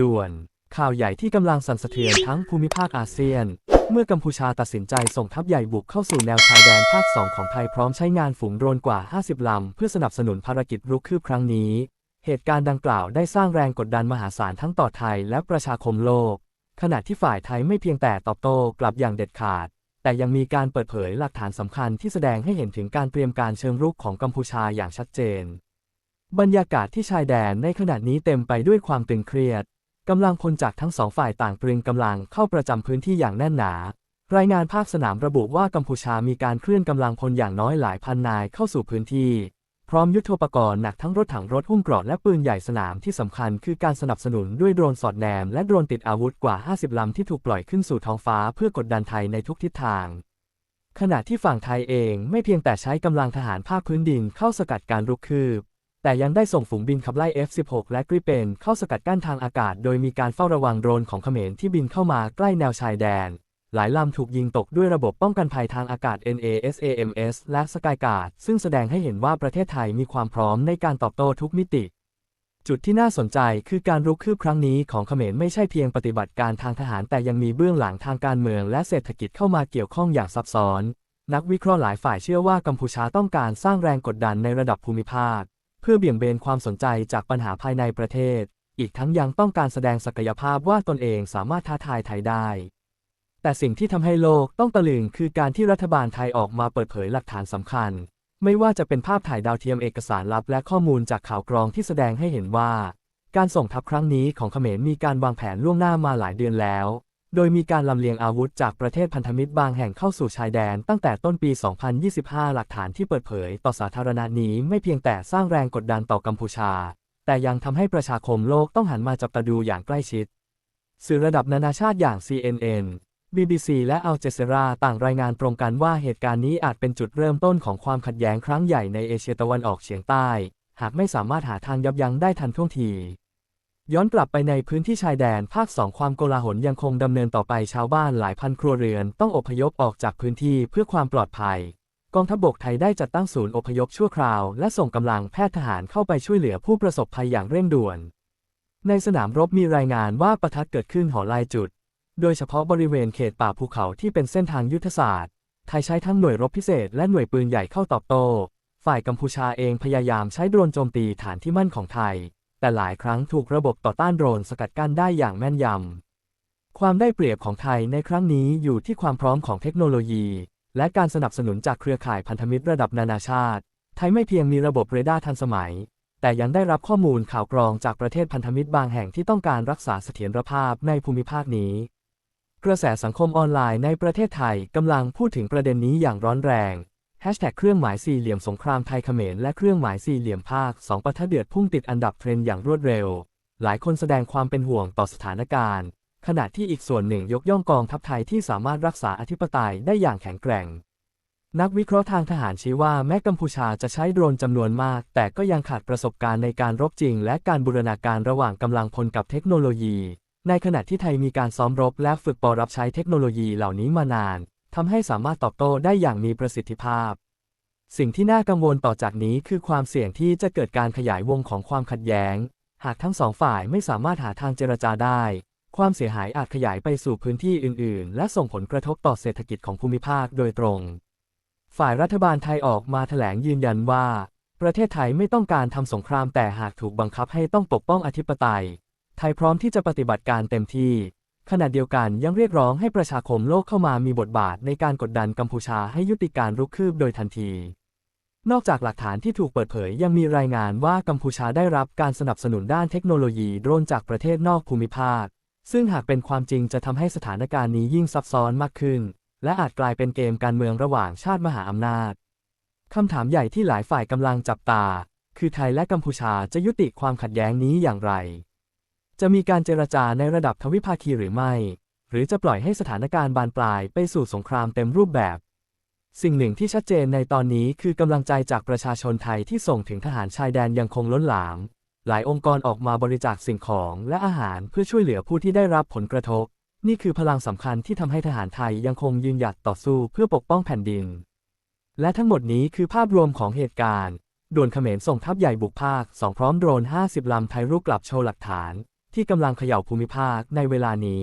ด่วน ข่าวใหญ่ที่กำลังสั่นสะเทือนทั้งภูมิภาคอาเซียน เมื่อกัมพูชาตัดสินใจส่งทัพใหญ่บุกเข้าสู่แนวชายแดนภาค 2 ของไทยพร้อมใช้งานฝูงโดรนกว่า 50 ลำ เพื่อสนับสนุนภารกิจรุกคืบครั้งนี้ เหตุการณ์ดังกล่าวได้สร้างแรงกดดันมหาศาลทั้งต่อไทยและประชาคมโลก ขณะที่ฝ่ายไทยไม่เพียงแต่ตอบโต้กลับอย่างเด็ดขาด แต่ยังมีการเปิดเผยหลักฐานสำคัญที่แสดงให้เห็นถึงการเตรียมการเชิงรุกของกัมพูชาอย่างชัดเจนบรรยากาศที่ชายแดนในขณะนี้เต็มไปด้วยความตึงเครียด กำลังพลจากทั้งสองฝ่ายต่างตรึงกำลังเข้าประจำพื้นที่อย่างแน่นหนา รายงานภาคสนามระบุว่ากัมพูชามีการเคลื่อนกำลังพลอย่างน้อยหลายพันนายเข้าสู่พื้นที่ พร้อมยุทโธปกรณ์หนักทั้งรถถังรถหุ้มเกราะและปืนใหญ่สนามที่สำคัญคือการสนับสนุนด้วยโดรนสอดแนมและโดรนติดอาวุธกว่า 50 ลำที่ถูกปล่อยขึ้นสู่ท้องฟ้าเพื่อกดดันไทยในทุกทิศทาง ขณะที่ฝั่งไทยเองไม่เพียงแต่ใช้กำลังทหารภาคพื้นดินเข้าสกัดการรุกคืบ แต่ยังได้ส่งฝูงบินขับไล่ F-16 และกริเปนเข้าสกัดกั้นทางอากาศ โดยมีการเฝ้าระวังโดรนของเขมรที่บินเข้ามาใกล้แนวชายแดน หลายลำถูกยิงตกด้วยระบบป้องกันภัยทางอากาศ NASAMS และสกายการ์ดซึ่งแสดงให้เห็นว่าประเทศไทยมีความพร้อมในการตอบโต้ทุกมิติ จุดที่น่าสนใจคือการรุกคืบครั้งนี้ของเขมรไม่ใช่เพียงปฏิบัติการทางทหาร แต่ยังมีเบื้องหลังทางการเมืองและเศรษฐกิจเข้ามาเกี่ยวข้องอย่างซับซ้อน นักวิเคราะห์หลายฝ่ายเชื่อว่ากัมพูชาต้องการสร้างแรงกดดันในระดับภูมิภาค เพื่อเบี่ยงเบนความสนใจจากปัญหาภายในประเทศ อีกทั้งยังต้องการแสดงศักยภาพว่าตนเองสามารถท้าทายไทยได้ แต่สิ่งที่ทำให้โลกต้องตะลึงคือการที่รัฐบาลไทยออกมาเปิดเผยหลักฐานสำคัญ ไม่ว่าจะเป็นภาพถ่ายดาวเทียมเอกสารลับและข้อมูลจากข่าวกรองที่แสดงให้เห็นว่า การส่งทัพครั้งนี้ของเขมรมีการวางแผนล่วงหน้ามาหลายเดือนแล้ว โดยมีการลำเลียงอาวุธจากประเทศพันธมิตรบางแห่งเข้าสู่ชายแดนตั้งแต่ต้นปี 2025 หลักฐานที่เปิดเผยต่อสาธารณะนี้ไม่เพียงแต่สร้างแรงกดดันต่อกัมพูชา แต่ยังทำให้ประชาคมโลกต้องหันมาจับตาดูอย่างใกล้ชิด สื่อระดับนานาชาติอย่าง CNN BBC และ Al Jazeera ต่างรายงานตรงกันว่าเหตุการณ์นี้อาจเป็นจุดเริ่มต้นของความขัดแย้งครั้งใหญ่ในเอเชียตะวันออกเฉียงใต้ หากไม่สามารถหาทางยับยั้งได้ทันท่วงที ย้อนกลับไปในพื้นที่ชายแดนภาคสองความโกลาหลยังคงดำเนินต่อไปชาวบ้านหลายพันครัวเรือนต้องอพยพออกจากพื้นที่เพื่อความปลอดภัย กองทัพบกไทยได้จัดตั้งศูนย์อพยพชั่วคราว และส่งกำลังแพทย์ทหารเข้าไปช่วยเหลือผู้ประสบภัยอย่างเร่งด่วน ในสนามรบมีรายงานว่าประทัดเกิดขึ้นหอลายจุด โดยเฉพาะบริเวณเขตป่าภูเขาที่เป็นเส้นทางยุทธศาสตร์ ไทยใช้ทั้งหน่วยรบพิเศษและหน่วยปืนใหญ่เข้าตอบโต้ ฝ่ายกัมพูชาเองพยายามใช้โดรนโจมตีฐานที่มั่นของไทย แต่หลายครั้งถูกระบบต่อต้านโดรนสกัดกั้นได้อย่างแม่นยำ ความได้เปรียบของไทยในครั้งนี้อยู่ที่ความพร้อมของเทคโนโลยี และการสนับสนุนจากเครือข่ายพันธมิตรระดับนานาชาติ ไทยไม่เพียงมีระบบเรดาร์ทันสมัย แต่ยังได้รับข้อมูลข่าวกรองจากประเทศพันธมิตรบางแห่งที่ต้องการรักษาเสถียรภาพในภูมิภาคนี้ กระแสสังคมออนไลน์ในประเทศไทยกำลังพูดถึงประเด็นนี้อย่างร้อนแรง แฮชแท็กเครื่องหมายสี่เหลี่ยมสงครามไทยเขมรและเครื่องหมายสี่เหลี่ยมภาคสองปะทะเดือดพุ่งติดอันดับเทรนด์อย่างรวดเร็ว หลายคนแสดงความเป็นห่วงต่อสถานการณ์ ขณะที่อีกส่วนหนึ่งยกย่องกองทัพไทยที่สามารถรักษาอธิปไตยได้อย่างแข็งแกร่ง นักวิเคราะห์ทางทหารชี้ว่าแม้กัมพูชาจะใช้โดรนจำนวนมาก แต่ก็ยังขาดประสบการณ์ในการรบจริง และการบูรณาการระหว่างกำลังพลกับเทคโนโลยี ในขณะที่ไทยมีการซ้อมรบและฝึกปอรับใช้เทคโนโลยีเหล่านี้มานาน ทำให้สามารถตอบโต้ได้อย่างมีประสิทธิภาพ สิ่งที่น่ากังวลต่อจากนี้คือความเสี่ยงที่จะเกิดการขยายวงของความขัดแย้ง หากทั้งสองฝ่ายไม่สามารถหาทางเจรจาได้ ความเสียหายอาจขยายไปสู่พื้นที่อื่น ๆ และส่งผลกระทบต่อเศรษฐกิจของภูมิภาคโดยตรง ฝ่ายรัฐบาลไทยออกมาแถลงยืนยันว่า ประเทศไทยไม่ต้องการทำสงครามแต่หากถูกบังคับให้ต้องปกป้องอธิปไตย ไทยพร้อมที่จะปฏิบัติการเต็มที่ ขณะเดียวกันยังเรียกร้องให้ประชาคมโลกเข้ามามีบทบาทในการกดดันกัมพูชาให้ยุติการรุกคืบโดยทันที นอกจากหลักฐานที่ถูกเปิดเผยยังมีรายงานว่ากัมพูชาได้รับการสนับสนุนด้านเทคโนโลยีโดรนจากประเทศนอกภูมิภาค ซึ่งหากเป็นความจริงจะทำให้สถานการณ์นี้ยิ่งซับซ้อนมากขึ้น และอาจกลายเป็นเกมการเมืองระหว่างชาติมหาอำนาจคำถามใหญ่ที่หลายฝ่ายกำลังจับตา คือไทยและกัมพูชาจะยุติความขัดแย้งนี้อย่างไร จะมีการเจรจาในระดับทวิภาคีหรือไม่ หรือจะปล่อยให้สถานการณ์บานปลายไปสู่สงครามเต็มรูปแบบ สิ่งหนึ่งที่ชัดเจนในตอนนี้คือกำลังใจจากประชาชนไทยที่ส่งถึงทหารชายแดนยังคงล้นหลาม หลายองค์กรออกมาบริจาคสิ่งของและอาหารเพื่อช่วยเหลือผู้ที่ได้รับผลกระทบ นี่คือพลังสำคัญที่ทำให้ทหารไทยยังคงยืนหยัดต่อสู้เพื่อปกป้องแผ่นดิน และทั้งหมดนี้คือภาพรวมของเหตุการณ์ด่วนเขมรส่งทัพใหญ่บุกภาคสองพร้อมโดรน 50 ลำไทยรุกกลับโชว์หลักฐาน ที่กำลังเขย่าภูมิภาคในเวลานี้